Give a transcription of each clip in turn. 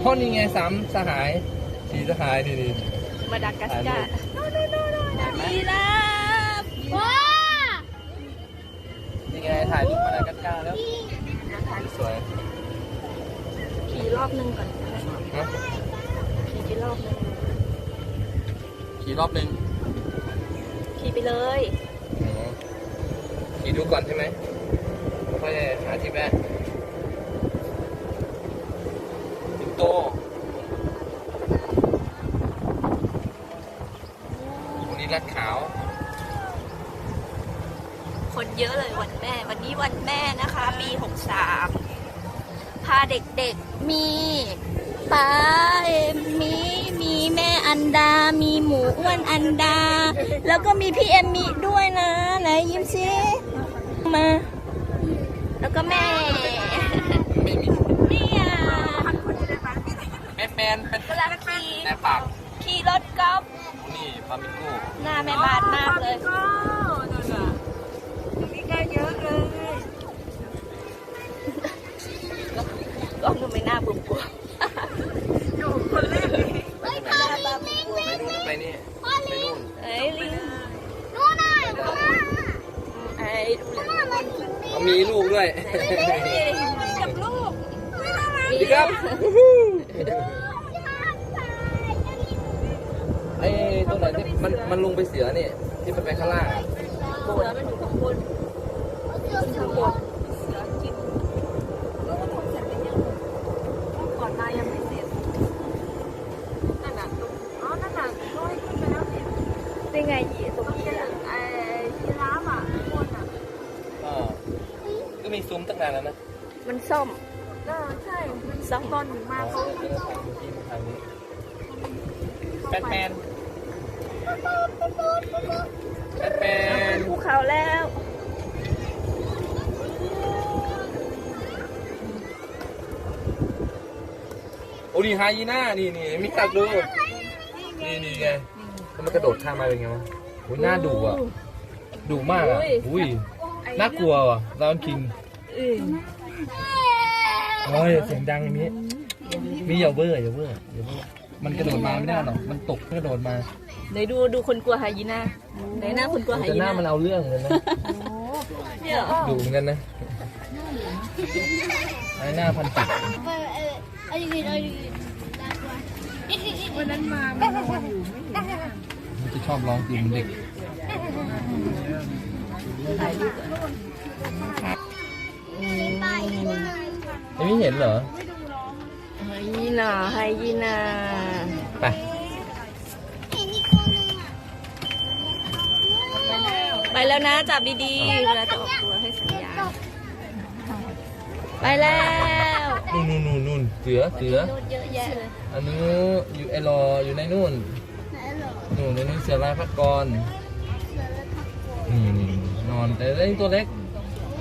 เพราะนี่ไงสามสหายสีสหายนี่นี่มาดากัสการ์ยีราฟว้านี่ไงถ่ายรูปมาดากัสการ์แล้วสวยขี่รอบหนึงก่อนฮะขี่ไปรอบหนึงขี่รอบหนึ่งขี่ไปเลยอ๋อขี่ดูก่อนใช่ไหมแล้วค่อยหาที่แวะสิง โตวันนี้รัดขาว คนเยอะเลยวันแม่ วันนี้วันแม่นะคะ ปี63พาเด็กๆ มีป้าเอมมีมีแม่อันดา มีหมูอ้วนอันดา แล้วก็มีพี่เอมมิด้วยนะ ไหนยิ้มสิมา แล้วก็แม่ไม่มี เนี่ย แม่แมนเป็นกำลังขี่แม่ปากขี่รถกอล์ฟนี่ปามิโก้หน้าแม่บ้านมากเลยก็นั่นน่ะตรงนี้ก็เยอะเลยก็ทำไมหน้าบุ๋มบวมอยู่คนแรกเลยไปไหนไปนู่นไปนี่ไปนู่นเอ้ยลิงไอ้ดูลิงเอามีลูกด้วยกับลูกสวัสดีครับวู้ฮู้ ไอ้ตรงไหนที่มันมันลงไปเสือนี่ที่มันไปข้างล่างอะเสือมันอยู่ข้างบนข้างบนเสือกินรู้ว่าทำเสร็จหรือยังก่อนมายังไม่เสร็จนั่นน่ะตรงอ๋อนั่นน่ะร้อยขึ้นไปแล้วเนี่ยได้ไงยีตรงต้องนี้เป็นล่ะไอ้ยีราฟอะข้างบนอะก็ก็มีซุ้มตั้งนานแล้วนะมันส้มก็ใช่มันส้มตอนหนูมาเขา แบทแมน แบทแมนภูเขาแล้วโอ้ดีไฮยีน่านี่นี่มิกัดดูนี่นี่ไงแล้วมันกระโดดข้ามมาเป็นไงวะโอ้ยน่าดุอะดุมากอะอุ้ยน่ากลัวว่ะลอนคิงอือโอ้ยเสียงดังอย่างนี้มีอย่าเวอร์อย่าเวอร์อย่าเวอร์ มันกระโดดมาไม่ได้หรอก มันตกกระโดดมาไหนดูดูคนกลัวไฮยีน่าไหนหน้าคนกลัวไฮแต่ยีหน้าน่ามันเอาเรื่องเลยนะเนี่ยเหรอดุเหมือนกันนะไอ้หน้าพันติดวันนั้นมามันนอนอยู่ไม่เห็นมันจะชอบร้องเพลงเด็กถ่ายรูปก่อนไม่เห็นเหรอไฮ ยีน่าไฮยีน่าไปไปแล้วนะจับดีๆเวลาจะออกตัวให้สัญญาณไปแล้วนู่นนู่นนู่นนู่นเสือเสือนู่นเยอะแยะเลยอันนี้อยู่ไอรออยู่ในนู่นนู่นในนู่นเสือลายพักกรนี่นี่นอนแต่เล่นตัวเล็ก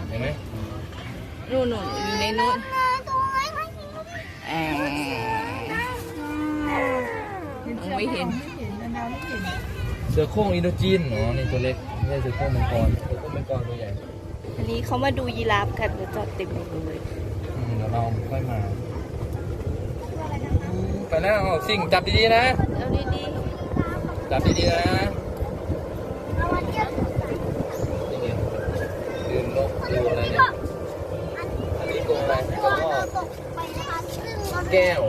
เห็นไหมนู่นนู่นอยู่ในนู่น แอบมองไม่เห็น เสือโคร่งอินโดจีนอ๋อนี่ตัวเล็กไม่ใช่เสือโคร่งมังกรเสือโคร่งมังกรตัวใหญ่อันนี้เขามาดูยีราฟกันแล้วจอดเต็มเลยอืมเดี๋ยวเราค่อยมาไปแล้วเอาสิ่งจับดีๆนะ เอาดีจับดีๆนะนี่ไงดื่มนกดูอะไรเนี่ยอันนี้ตัวอะไรตัวงอก แก้ว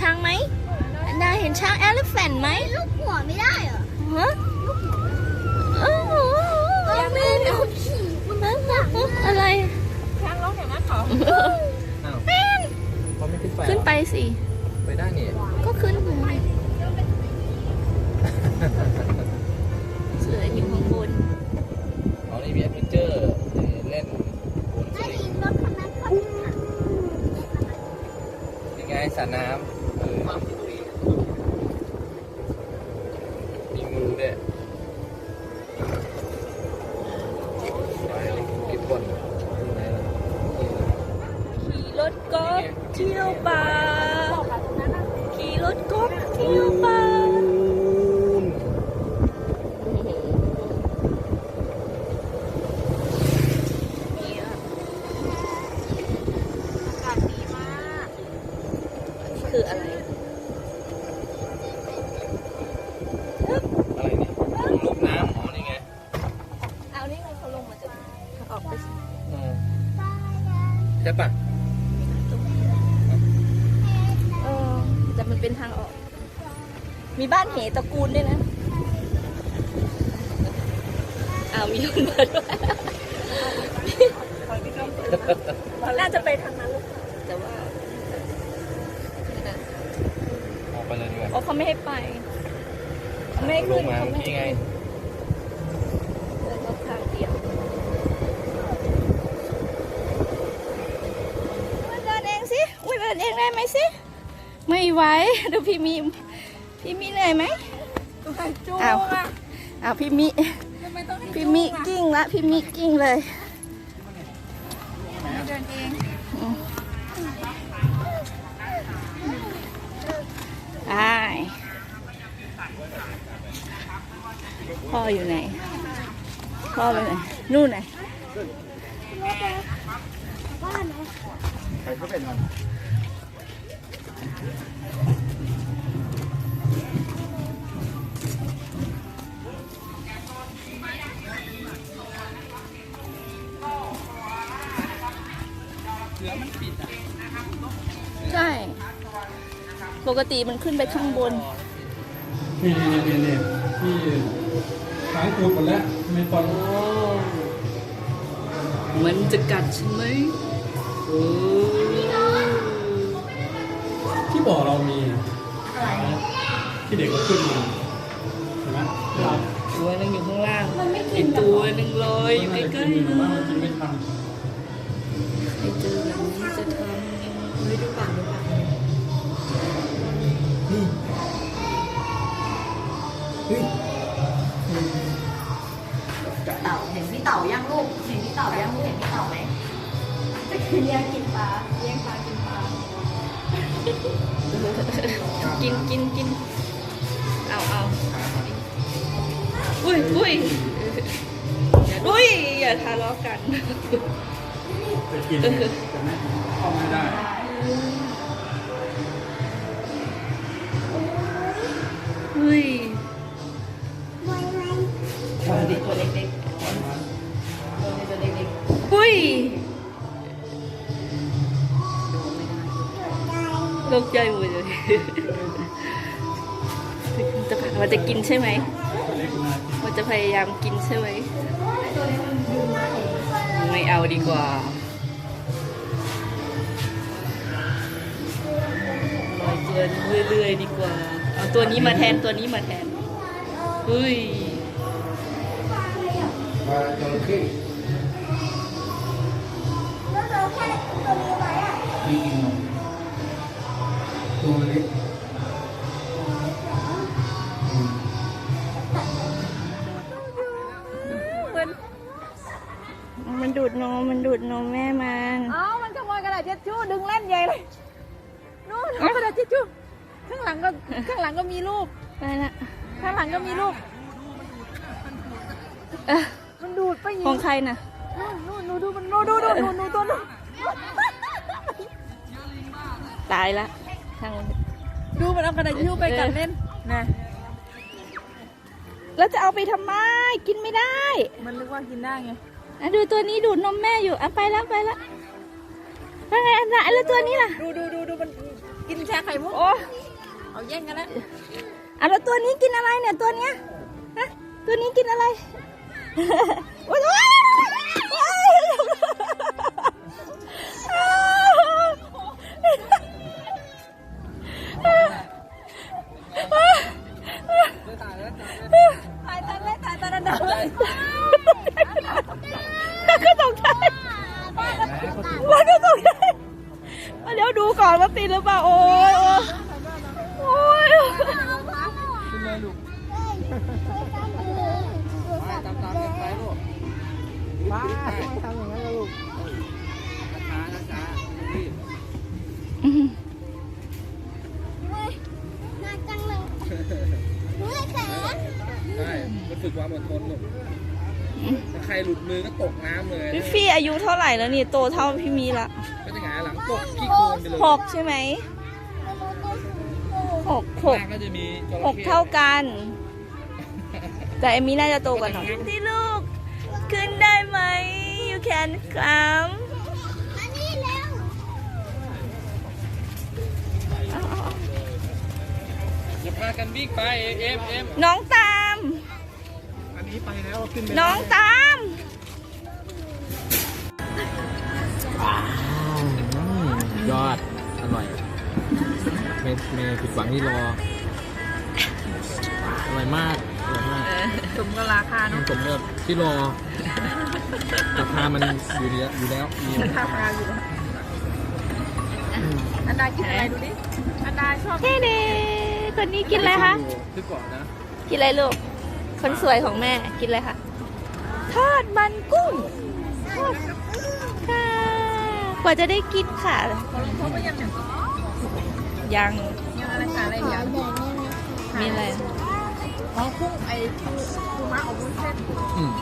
ช้า ช่ปะเออแต่มันเป็นทางออก มีบ้านเหตระกูลด้วยนะ อ้าวมีคนมาด้วยน่าจะไปทางนั้นหรือเปล่าแต่ว่าออกไปเลยดีกว่าอ๋อเขาไม่ให้ไปเขาไม่ให้ลขึ้งนมาเขาเมื่อไม่ให้กี้ไง เดินรถทางเดียวอุ้ยเดินเองสิอุ้ยเดินเอง ได้ไหมสิ ไม่ไหวดูพี่มีพี่มีเหนื่อยไหมจูงอ้าวอะอ้าวพี่มิทำไมต้องให้พี่มิกิ้งละพี่มิกิ้งเลยเดินเองไปพ่ออยู่ไหน พ่อไปไหน นู่นไหนบ้านนะใครก็เป็นมัน ใช่ ปกติมันขึ้นไปข้างบน นี่นี่นี่นี่ที่ค้างตัวหมดแล้วไม่ตอนมันจะกัดใช่ไหม ที่บ่อเรามีที่เด็กก็ขึ้นมาเห็นไหมเราตัวนึงอยู่ข้างล่างอีกตัวนึงลอยอยู่ไม่ใกได้ล้กินๆหรือเลว่ายมันกินไม่ทันใครเจอแบบนี้จะทำยังเฮ้ยดูปากดูปากเต่าเห็นพี่เต่ายังลูกเห็นพี่เต่ายังลูกเห็นพี่เต่าไหมเลี้ยงกินปลาเลี้ยงปลา กินกินกินกินเอาเอาอุ้ยอุ้ยอุ้ยอย่าทะเลาะกัน กินใช่ไหมตัวเล็กมากินมันจะพยายามกินใช่ไหมไม่เอาดีกว่าลอยตัวเรื่อยๆดีกว่า เอาตัวนี้มาแทนตัวนี้มาแทนเฮ้ยมาจระเข้แล้วเราแค่ตัวนี้ไว้อะมีกินนมตัวเล็ก ข้างหลังก็มีรูปไปละข้างหลังก็มีรูปเอ้อมันดูดไปยิของใครน่ะนู่นนู่นดูมันนู่นดูดูดูดูตัวนู้นตายละทางดูมันเอากระดาษชู่ไปกัดเล่นนะแล้วจะเอาไปทำไมกินไม่ได้ มันนึกว่ากินได้ไงอะดูตัวนี้ดูดนมแม่อยู่อะไปแล้วไปแล้วไปไงอันไหนแล้วตัวนี้ล่ะ ดูดูดูดูมันกินแชร์ไข่มุกโอ้ เอาแย่งกันแล้วอะแล้วตัวนี้กินอะไรเนี่ยตัวเนี้ยฮะตัวนี้กินอะไรโอ๊ยโอ๊ยโอ๊ยถ่ายตอนแรกถ่ายตอนนั้นก็ตกใจมันก็ตกใจเดี๋ยวดูก่อนว่าติดหรือเปล่าโอ้ยโอ้ย ขึ้นเลยลูกไปตามตามกันไปลูกว้าทำอย่างนั้นลูกช้าช้ารีบ น่าจังเลยเมื่อยแขน ใช่มันฝึกความอดทนลูกถ้าใครหลุดมือก็ตกน้ำเลยพี่ฟี่อายุเท่าไหร่แล้วนี่โตเท่าพี่มีละก็จะหงายหลังตกขี้โคลนไปเลยหกใช่ไหมหกหกข้างล่างก็จะมีจระหกเข้เท่ากัน แต่เอมมี่น่าจะโตกว่าหน่อยที่ลูก ขึ้นได้ไหม you can climb มานี่เร็วอย่าพากันวิ่งไปเอ็มเอ็มน้องตามอั นนี้ไปแล้วขึ้นไปน้องตามยอด อร่อยเมย์เมย์ผิดหวังที่รอ อร่อยมาก อร่อยมากสมกับราคามันเนาะสมกับที่รอ ราคามันอยู่แล้วอยู่แล้วมีราคาอยู่อันดากินอะไรดูดิ อันดาชอบเฮ้เด็คนนี้กินอะไรคะคือก่อนนะ กินอะไรลูก คนสวยของแม่กินอะไรคะทอดมันกุ้งทอดค่ะกว่าจะได้กินค่ะ เขาก็ยังอย่างยังยังอะไรขาอะไรอย่างมีอะไรอ๋อกุ้งไอ้ปูปูม้าอบวุ้นเส้นอืม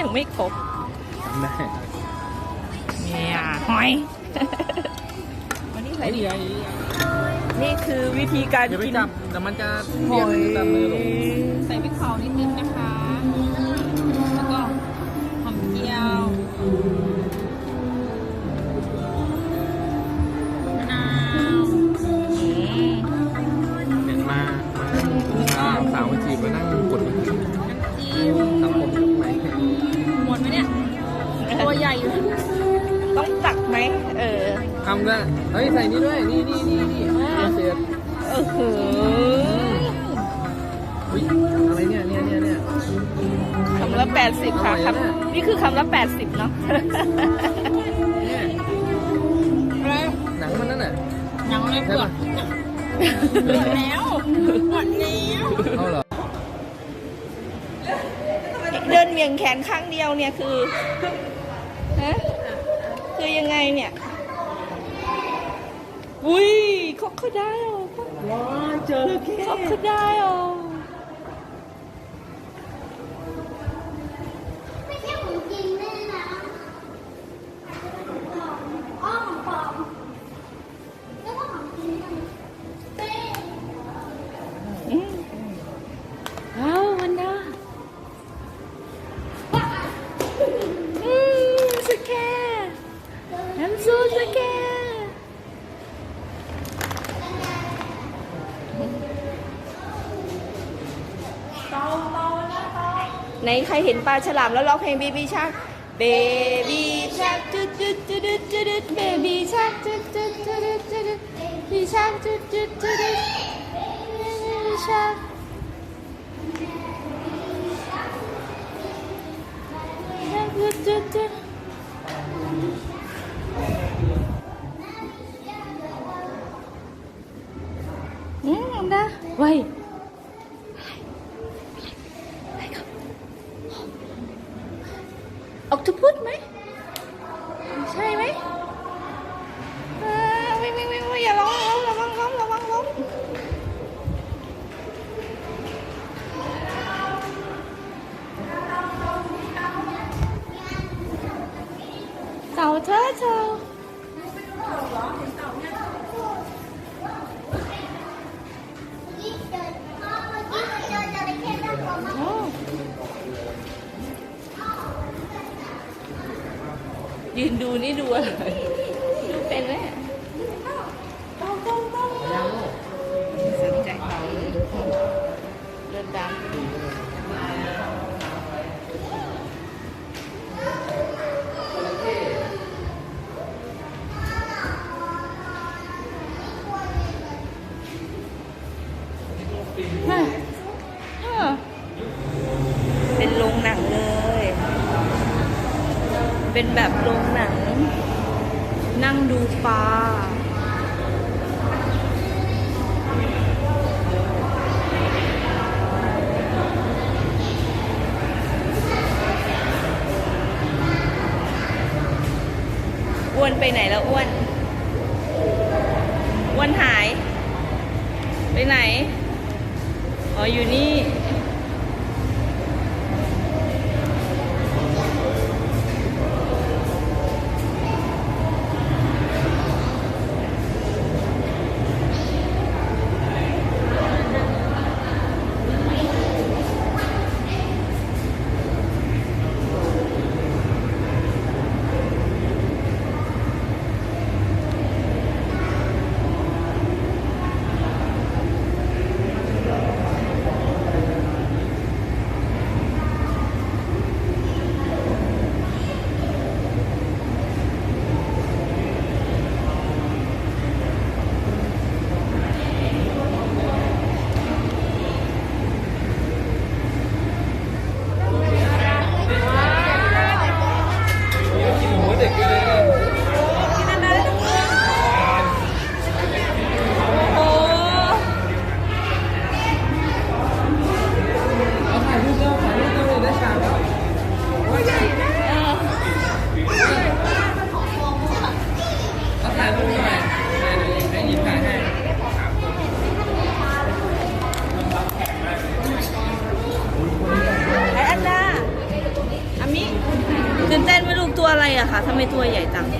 ยังไม่ครบได้เนี่ยหอยวันนี้ไอ้ใส่นี่ไง นี่คือวิธีการอย่าไปกินจับแต่มันจะเรียกตามมือลง ใส่พริกเผานิดนึงนะคะ ยวเนี่ยคือฮะคือยังไงเนี่ยอุ้ยเขาเขาได้เหรอว้าวเจอแค่เขาเขาได้เหรอ รเห็นปลาฉลามแล้วร้องเพลง Baby Shark Baby Shark จุดจุดจุดจุดจุดจุด Baby Shark จุดจุดจุดจุดจุด Baby Shark จุดจุดจุดจุด Baby Shark จุดจุดจุดอืมนดาไว้ ยืนดูนี่ดูอะไรดูเป็นไหมสนใจเขาเดินตาม ไปไหนแล้วอ้วน อ้วนหาย ไปไหน อ๋ออยู่นี่หัวเด็กอยู่เลยเนี่ย โอ้ เอาถ่ายรูปแล้วถ่ายรูปแล้วเลยได้ฉากแล้ว เออ เอาถ่ายรูปหน่อยถ่ายหน่อยให้หยิบถ่ายให้ ไออันดาอามิตื่นเต้นไหม่ลูกตัวอะไรอะ คะทำไมตัวใหญ่จัง เ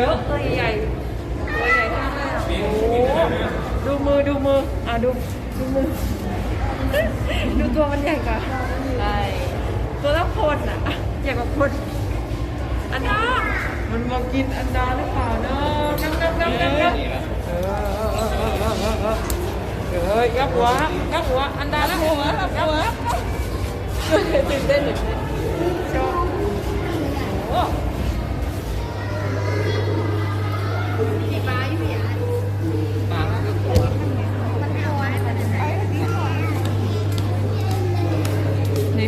ยอะตัวใหญ่ตัวใหญ่มากเลยอะโอ้โหดูมือดูมืออะดูดูมือ ดูตัวมันใหญ่กว่าใช่ตัวละคนอะใหญ่กว่าคนอันดามันมากินอันดาหรือเปล่าเนาะงับงับงับงับงับนี่ละเออเออเออเออเออเออเฮ้ยงับหัวงับหัวอันดาแล้วหัวงับหัวตื่นเต้นตื่นเต้น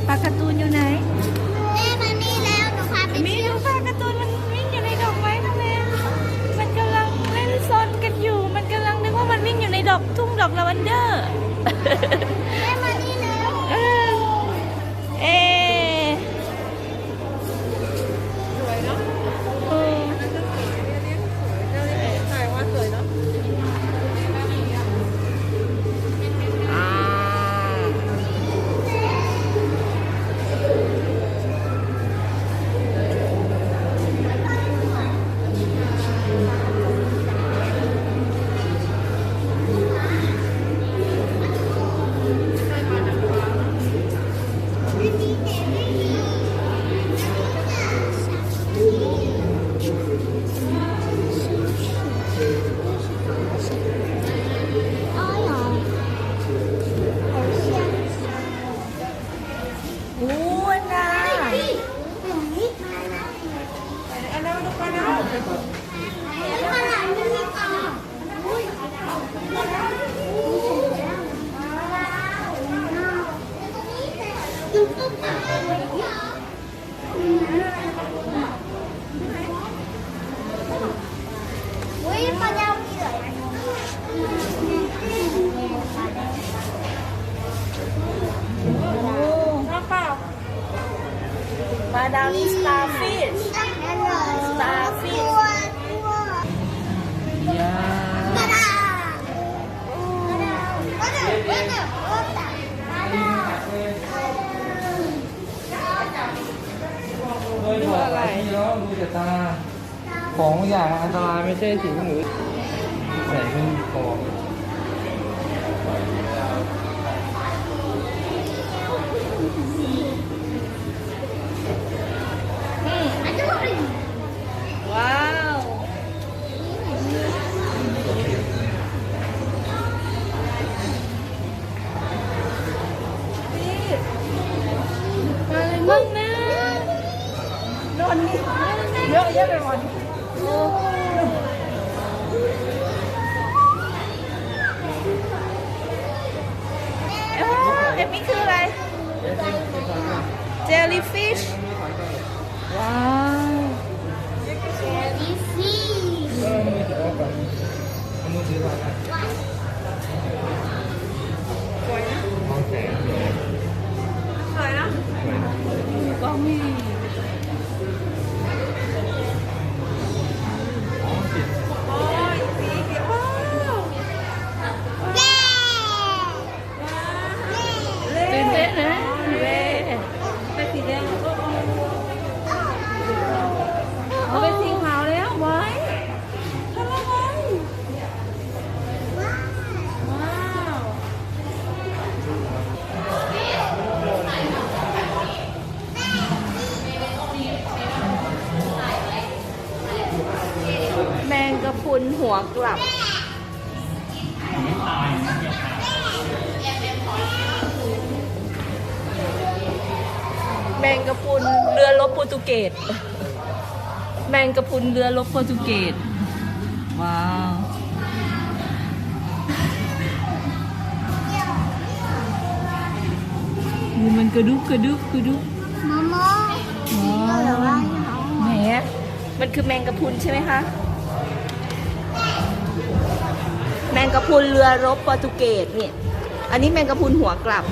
ไห ปลาดาวนี่สตาร์ฟิช Starfish ตัวตัวยาปลาดาวปลาดาวปลาดาวปลาดาวปลาดาวปลาดาวเคยบอกอะไรที่แล้วดูแต่ตา ของอย่างมันอันตรายไม่ใช่สิ่งหรือใส่ขึ้นคอ ว้าว มาเลยมั่งนะโดนเยอะแยะ กลับแมงกะพรุนเรือรบโปรตุเกสแมงกะพรุนเรือรบโปรตุเกสว้าวนี่มันกระดุกกระดุกกระดุกมอมอว้าวเหรอวะแหมมันคือแมงกะพรุนใช่ไหมคะ มงกะพรุนเรือรบโปรตุเกสเนี่ย อันนี้แมงกะพรุนหัวกลับ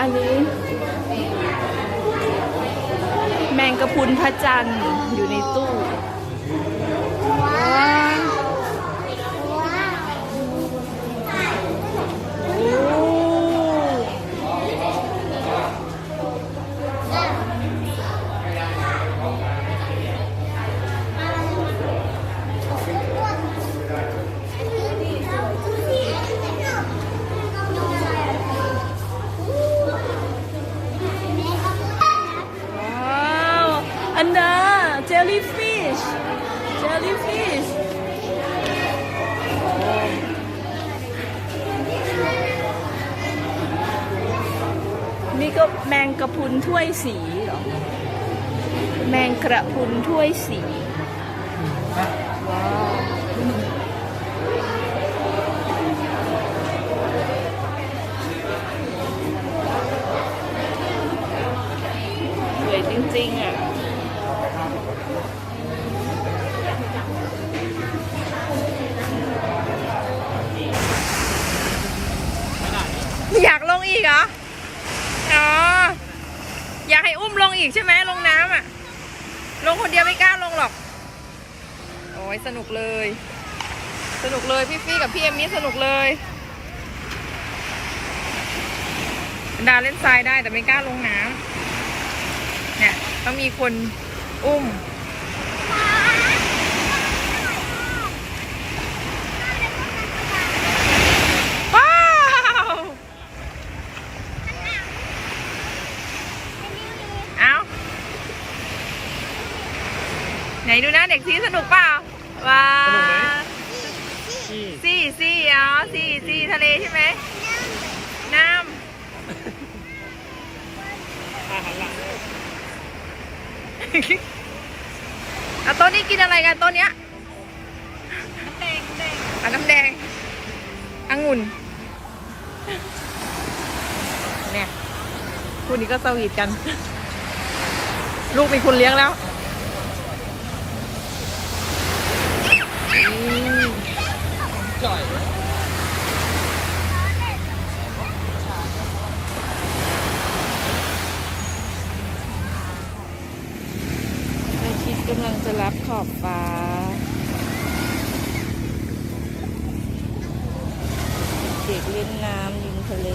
อันนี้ แมงกะพรุนพระจันทร์อยู่ในตู้ว้าว ว้าว โอ้ว้าว อันดา เจลลี่ฟิชเจลลี่ฟิชนี่ก็แมงกระพุนถ้วยสีเหรอ แมงกระพุนถ้วยสี ว้าวจริงๆอะ งอีกเหรอ อ๋อ อยากให้อุ้มลงอีกใช่ไหมลงน้ำอะ ลงคนเดียวไม่กล้าลงหรอก โอ้ยสนุกเลย สนุกเลยพี่ฟี่กับพี่เอมมี่สนุกเลยดาเล่นทรายได้แต่ไม่กล้าลงน้ำเนี่ยต้องมีคนอุ้ม ว้าว เอาไหน ดูนะเด็กซีสนุกเปล่าว้าสนุกไหมวนี่ซี่ซี่อ๋อซี่ซี่ทะเลใช่ไหมน้อาหารหลักำ เอาโต๊ะนี้กินอะไรกันโต๊ะเนี้ยน้ำแดงอะน้ำแดงองุ่นเนี่ยคู่นี้ก็สวีทกัน ลูกมีคนเลี้ยงแล้ว จ่อยอาทิตย์กำลังจะรับขอบฟ้า เด็กเล่นน้ำยิงทะเล